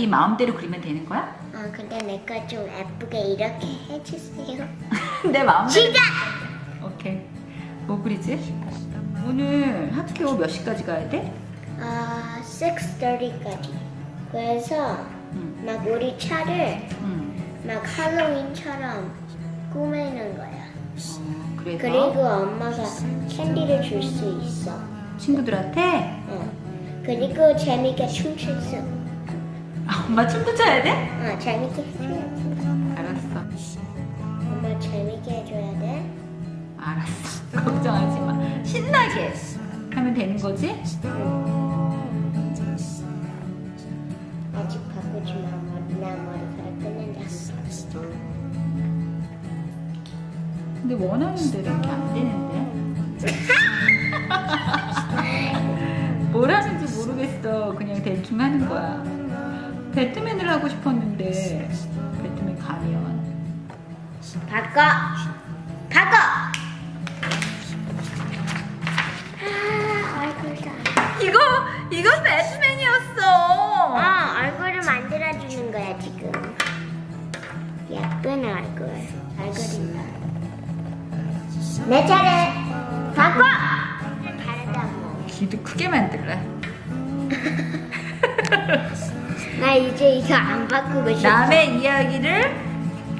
자기 마음대로 그리면 되는 거야? 어, 근데 내가 좀 예쁘게 이렇게 해주세요. 내 마음대로. 시작! 오케이. 뭐 그리지? 오늘 학교 몇 시까지 가야 돼? 아, 6.30까지. 그래서 응. 막 우리 차를 응. 막 할로윈처럼 꾸미는 거야. 어, 그래서 그리고 엄마가 캔디를 줄 수 있어. 친구들한테 어. 그리고 재밌게 춤출 수. 아, 엄마 춤도 춰야 돼? 어, 재밌게 해줘야지. 알았어. 엄마 재밌게 해줘야 돼. 알았어. 걱정하지 마. 신나게 하면 되는 거지? 아직 바꾸지 마. 나 머리카락 끊는다. 근데 원하는 대로 이렇게 안 되는데. 뭘 하는지 모르겠어. 그냥 대충 하는 거야. 하고 싶었는데 배트맨 가면 바꿔! 바꿔! 아. 이거 이거 배트맨이었어. 어, 얼굴을 만들어주는 거야, 지금. 예쁜 얼굴. 잘 그린다. 내 차례! 바꿔! 다르다고. 귀도 크게 만들래. 나 이제 이거 안 바꾸고 싶어. 남의 이야기를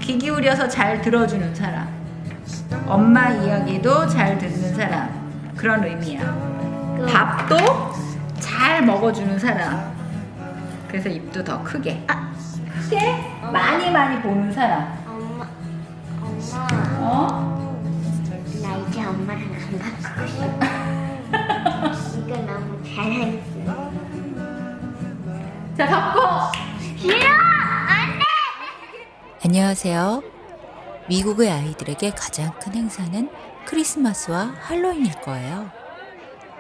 귀 기울여서 잘 들어주는 사람. 엄마 이야기도 잘 듣는 사람. 그런 의미야. 그- 밥도 잘 먹어주는 사람. 그래서 입도 더 크게. 아. 크게 많이 많이 보는 사람. 엄마, 엄마. 어? 나 이제 엄마랑 안 바꾸고 싶어. 이거 너무 잘했어. 자, 돼! 안녕하세요. 미국의 아이들에게 가장 큰 행사는 크리스마스와 할로윈일 거예요.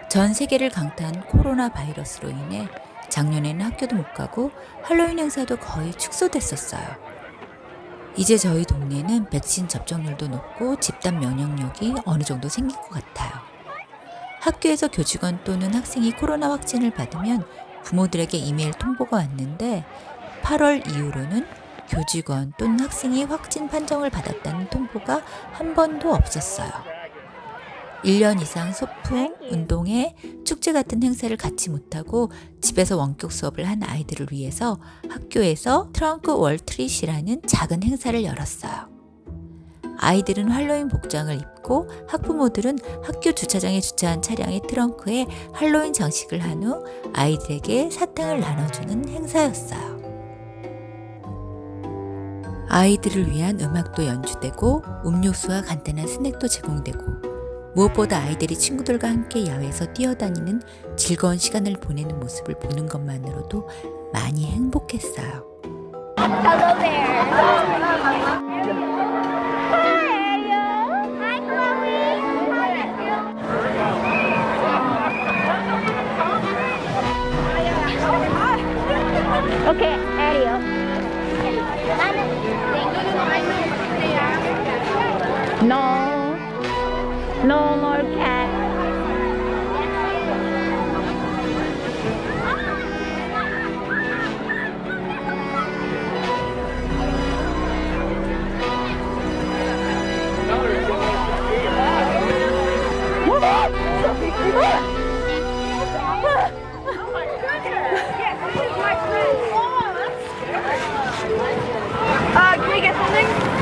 전 세계를 강타한 코로나 바이러스로 인해 작년에는 학교도 못 가고 할로윈 행사도 거의 축소됐었어요. 이제 저희 동네는 백신 접종률도 높고 집단 면역력이 어느 정도 생긴 것 같아요. 학교에서 교직원 또는 학생이 코로나 확진을 받으면 부모들에게 이메일 통보가 왔는데 8월 이후로는 교직원 또는 학생이 확진 판정을 받았다는 통보가 한 번도 없었어요. 1년 이상 소풍, 운동회, 축제 같은 행사를 갖지 못하고 집에서 원격 수업을 한 아이들을 위해서 학교에서 트렁크 월트릿이라는 작은 행사를 열었어요. 아이들은 할로윈 복장을 입고 학부모들은 학교 주차장에 주차한 차량의 트렁크에 할로윈 장식을 한 후 아이들에게 사탕을 나눠주는 행사였어요. 아이들을 위한 음악도 연주되고 음료수와 간단한 스낵도 제공되고 무엇보다 아이들이 친구들과 함께 야외에서 뛰어다니는 즐거운 시간을 보내는 모습을 보는 것만으로도 많이 행복했어요.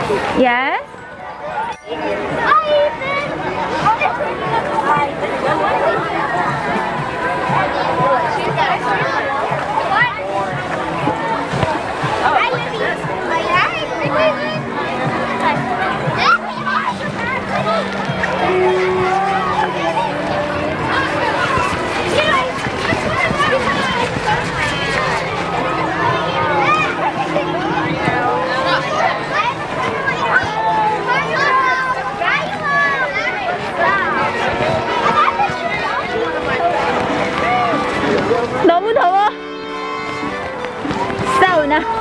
Yes.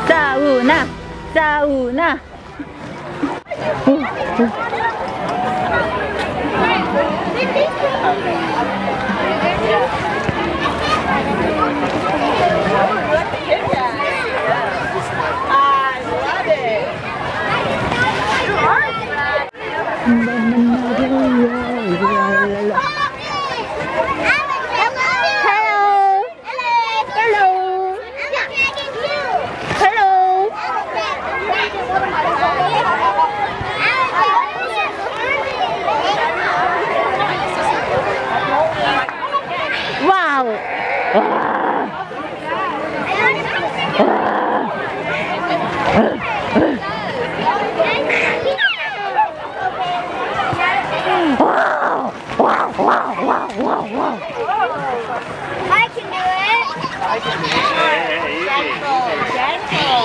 사우나, 사 I can do it. I can do it. Gentle, gentle.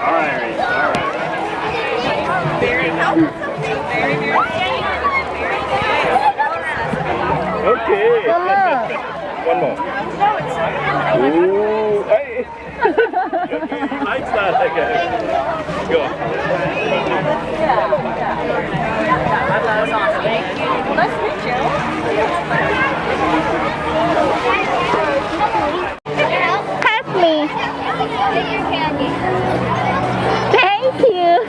All right, all right. Very helpful. Very, very helpful. Okay. One more. Thank you.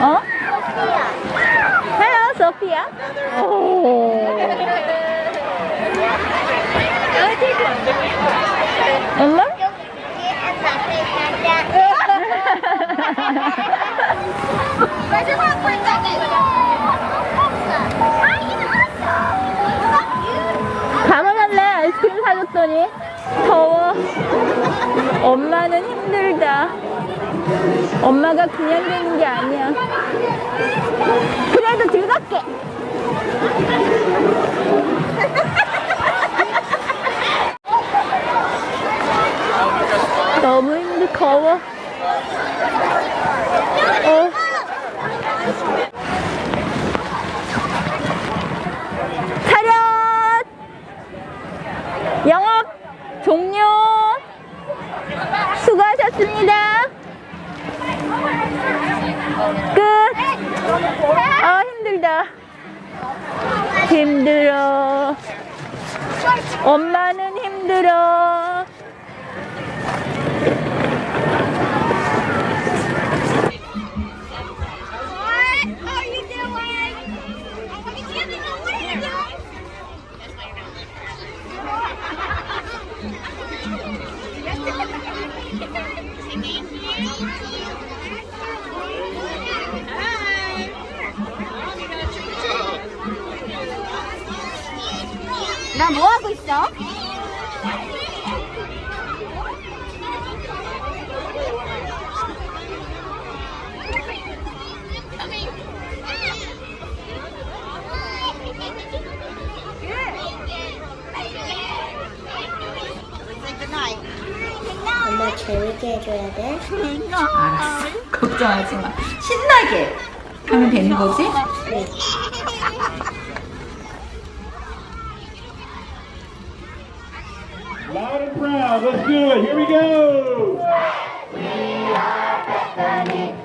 어? Hello, Sophia. 오. 엄마? 가만할래 아이스크림 사줬더니 더워 엄마는 힘들다 엄마가 그냥 되는 게 아니야 그래도 즐겁게 너무 힘들 더워 어. 차렷 영업 종료. 수고하셨습니다. 끝. 아, 힘들다. 힘들어. 엄마는 힘들어. 나 뭐 하고 있어? 엄마 재밌게 해줘야 돼. 알았어. 걱정하지 마. 신나게 하면 되는 거지? Loud Let's do it. Here we go. We are Bethany.